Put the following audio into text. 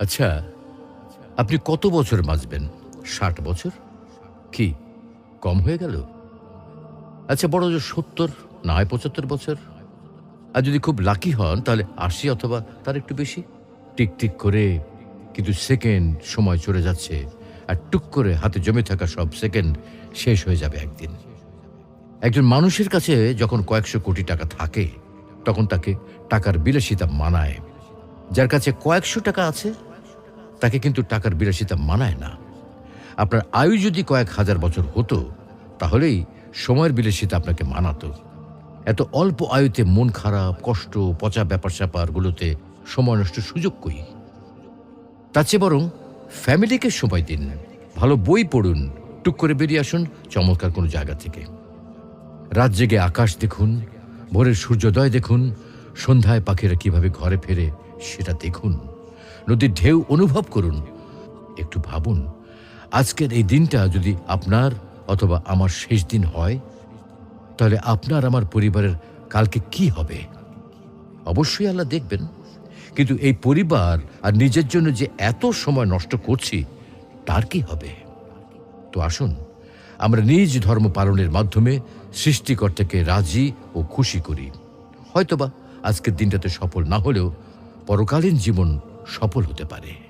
আচ্ছা আপনি কত বছর বাঁচবেন? ষাট বছর? কি, কম হয়ে গেল? আচ্ছা বড় যে সত্তর, না হয় পঁচাত্তর বছর। আর যদি খুব লাকি হন, তাহলে আশি অথবা তার একটু বেশি। টিক টিক করে, কিন্তু সেকেন্ড সময় চলে যাচ্ছে। আর টুক করে হাতে জমে থাকা সব সেকেন্ড শেষ হয়ে যাবে একদিন। একজন মানুষের কাছে যখন কয়েকশো কোটি টাকা থাকে, তখন তাকে টাকার বিলাসিতা মানায়। যার কাছে কয়েকশো টাকা আছে তাকে কিন্তু টাকার বিলাসিতা মানায় না। আপনার আয়ু যদি কয়েক হাজার বছর হতো, তাহলেই সময়ের বিলাসিতা আপনাকে মানাতো। এত অল্প আয়ুতে মন খারাপ, কষ্ট, পচা ব্যাপার স্যাপারগুলোতে সময় নষ্ট সুযোগ কই? তার চেয়ে বরং ফ্যামিলিকে সময় দিন, ভালো বই পড়ুন, টুক করে বেরিয়ে আসুন চমৎকার কোনো জায়গা থেকে। রাত জেগে আকাশ দেখুন, ভোরের সূর্যোদয় দেখুন, সন্ধ্যায় পাখিরা কীভাবে ঘরে ফেরে সেটা দেখুন। নদীর ঢেউ অনুভব করুন। একটু ভাবুন, আজকের এই দিনটা যদি আপনার অথবা আমার শেষ দিন হয়, তাহলে আপনার আমার পরিবারের কালকে কি হবে? অবশ্যই আল্লাহ দেখবেন। কিন্তু এই পরিবার আর নিজের জন্য যে এত সময় নষ্ট করছি, তার কি হবে? তো আসুন, আমরা নিজ ধর্ম পালনের মাধ্যমে সৃষ্টিকর্তাকে রাজি ও খুশি করি। হয়তোবা আজকের দিনটাতে সফল না হলেও পরকালীন জীবন সফল হতে পারে।